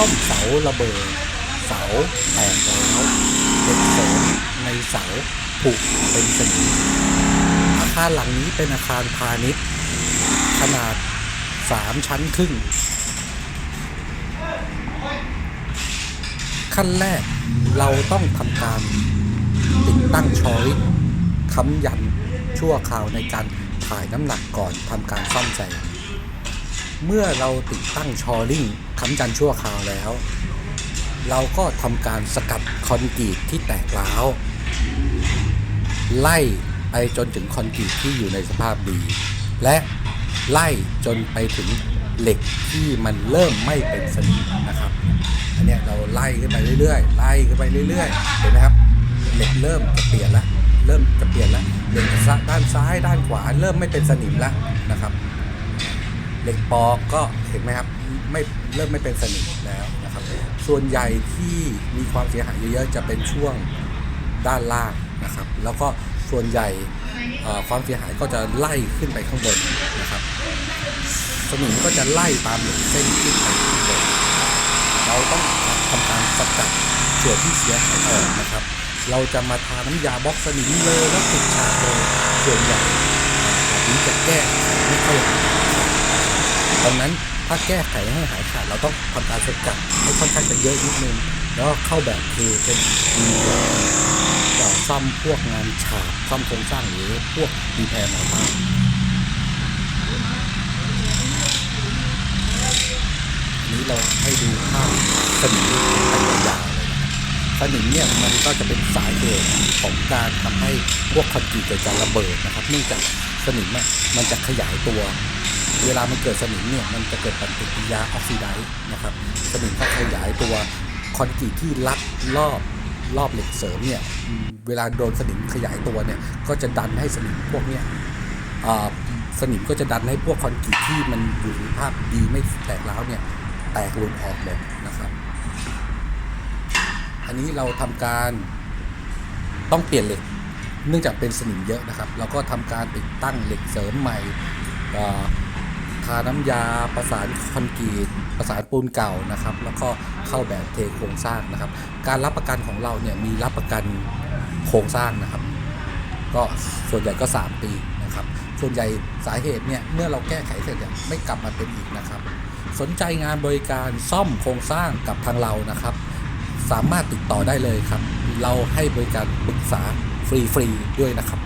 ซ่อมเสาระเบิด เสาแตกแล้วเหล็กเสริมในเสาผุเป็นสนิมอาคารหลังนี้เป็นอาคารพาณิชย์ ขนาด3ชั้นครึ่ง ขั้นแรกเราต้องทำการติดตั้งชอริงค้ำยันชั่วคราวในการถ่ายน้ำหนักก่อนทำการซ่อมแซม เมื่อเราติดตั้งชอริงค้ำยันชั่วคราวแล้ว เราก็ทำการสกัดคอนกรีตที่แตกร้าวไล่ไปจนถึงคอนกรีตที่อยู่ในสภาพดี และไล่จนไปถึงเหล็กที่มันเริ่มไม่เป็นสนิมนะครับ อันนี้เราไล่ขึ้นไปเรื่อยๆ ไล่ขึ้นไปเรื่อยๆ เห็นไหมครับ เหล็กเริ่มจะเปลี่ยนแล้วเริ่มจะเปลี่ยนแล้วเหล็กด้านซ้ายด้านขวาเริ่มไม่เป็นสนิมแล้วนะครับ เหล็กปอกก็เห็นไหมครับไม่เริ่มไม่เป็นสนิมแล้วนะครับ ส่วนใหญ่ที่มีความเสียหายเยอะๆจะเป็นช่วงด้านล่างนะครับ แล้วก็ส่วนใหญ่ความเสียหายก็จะไล่ขึ้นไปข้างบนนะครับ สนิมก็จะไล่ตามหล็กเส้นขึ้นไปข้างบนเราต้องทำการสกัดส่วนที่เสียหายออกนะครับ เราจะมาทาน้ำยาบล็อกสนิมเลยแล้วติดฉากเลยส่วนใหญ่แบบนี้จะแก้ไม่ค่อย ดังนั้นถ้าแก้ไขให้หายขาดเราต้องทำการสกัดให้ค่อนข้างจะเยอะนิดนึง แล้วเข้าแบบคือเป็นดีแบบซ่อมพวกงานฉาบซ่อมโครงสร้างหรือพวกดีแพร์ตอร์อันนี้เราให้ดูภาพสนิมไปยาวเลยนะสนิมเนี่ยมันก็จะเป็นสาเหตุของการทำให้พวกคอนกรีตเกิดการระเบิดนะครับเนื่องจากสนิมมันจะขยายตัว เวลามันเกิดสนิมเนี่ยมันจะเกิดปฏิกิริยาออกซิไดซ์นะครับสนิมก็ขยายตัวคอนกรีตที่รัดรอบรอบเหล็กเสริมเนี่ยเวลาโดนสนิมขยายตัวเนี่ยก็จะดันให้สนิมพวกเนี้ยสนิมก็จะดันให้พวกคอนกรีตที่มันอยู่ในสภาพดีไม่แตกร้าวเนี่ยแตกหลุดออกหมดนะครับ อันนี้เราทำการต้องเปลี่ยนเหล็ก เนื่องจากเป็นสนิมเยอะนะครับ เราก็ทำการติดตั้งเหล็กเสริมใหม่อ่าทาน้ำยาประสานคอนกรีตประสานปูนเก่านะครับ แล้วก็เข้าแบบเทโครงสร้างนะครับ การรับประกันของเราเนี่ยมีรับประกันโครงสร้างนะครับ ก็ส่วนใหญ่ก็ 3 ปีนะครับ ส่วนใหญ่สาเหตุเนี่ยเมื่อเราแก้ไขเสร็จเนี่ยไม่กลับมาเป็นอีกนะครับ สนใจงานบริการซ่อมโครงสร้างกับทางเรานะครับ สามารถติดต่อได้เลยครับ เราให้บริการปรึกษาฟรีๆด้วยนะครับ